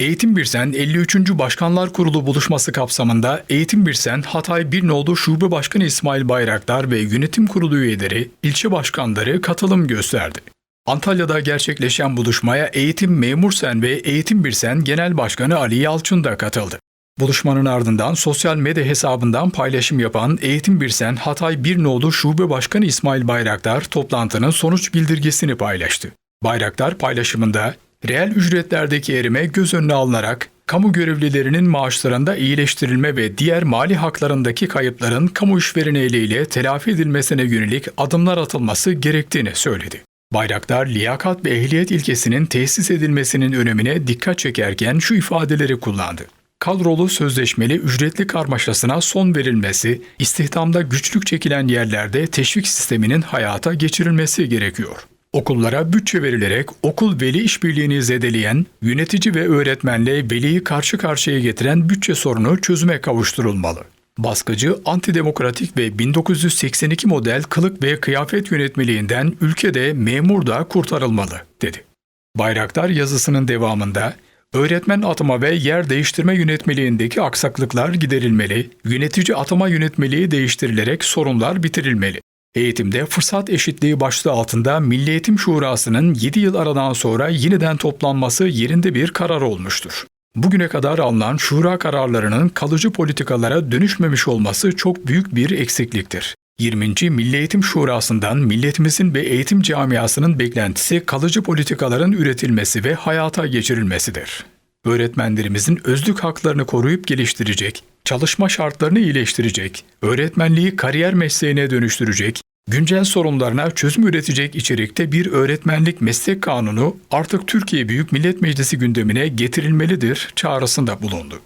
Eğitim Birsen 53. Başkanlar Kurulu buluşması kapsamında Eğitim Birsen Hatay Bir Nolu Şube Başkanı İsmail Bayraktar ve Yönetim Kurulu üyeleri, ilçe başkanları katılım gösterdi. Antalya'da gerçekleşen buluşmaya Eğitim Memur Sen ve Eğitim Birsen Genel Başkanı Ali Yalçın da katıldı. Buluşmanın ardından sosyal medya hesabından paylaşım yapan Eğitim Birsen Hatay Bir Nolu Şube Başkanı İsmail Bayraktar toplantının sonuç bildirgesini paylaştı. Bayraktar paylaşımında reel ücretlerdeki erime göz önüne alınarak kamu görevlilerinin maaşlarında iyileştirilme ve diğer mali haklarındaki kayıpların kamu işvereni eliyle telafi edilmesine yönelik adımlar atılması gerektiğini söyledi. Bayraktar, liyakat ve ehliyet ilkesinin tesis edilmesinin önemine dikkat çekerken şu ifadeleri kullandı. Kadrolu sözleşmeli ücretli karmaşasına son verilmesi, istihdamda güçlük çekilen yerlerde teşvik sisteminin hayata geçirilmesi gerekiyor. Okullara bütçe verilerek okul veli işbirliğini zedeleyen, yönetici ve öğretmenle veliyi karşı karşıya getiren bütçe sorunu çözüme kavuşturulmalı. Baskıcı, antidemokratik ve 1982 model kılık ve kıyafet yönetmeliğinden ülkede memur da kurtarılmalı, dedi. Bayraktar yazısının devamında, öğretmen atama ve yer değiştirme yönetmeliğindeki aksaklıklar giderilmeli, yönetici atama yönetmeliği değiştirilerek sorunlar bitirilmeli. Eğitimde fırsat eşitliği başlığı altında Milli Eğitim Şurası'nın 7 yıl aradan sonra yeniden toplanması yerinde bir karar olmuştur. Bugüne kadar alınan şura kararlarının kalıcı politikalara dönüşmemiş olması çok büyük bir eksikliktir. 20. Milli Eğitim Şurası'ndan milletimizin ve eğitim camiasının beklentisi kalıcı politikaların üretilmesi ve hayata geçirilmesidir. Öğretmenlerimizin özlük haklarını koruyup geliştirecek, çalışma şartlarını iyileştirecek, öğretmenliği kariyer mesleğine dönüştürecek, güncel sorunlarına çözüm üretecek içerikte bir öğretmenlik meslek kanunu artık Türkiye Büyük Millet Meclisi gündemine getirilmelidir çağrısında bulundu.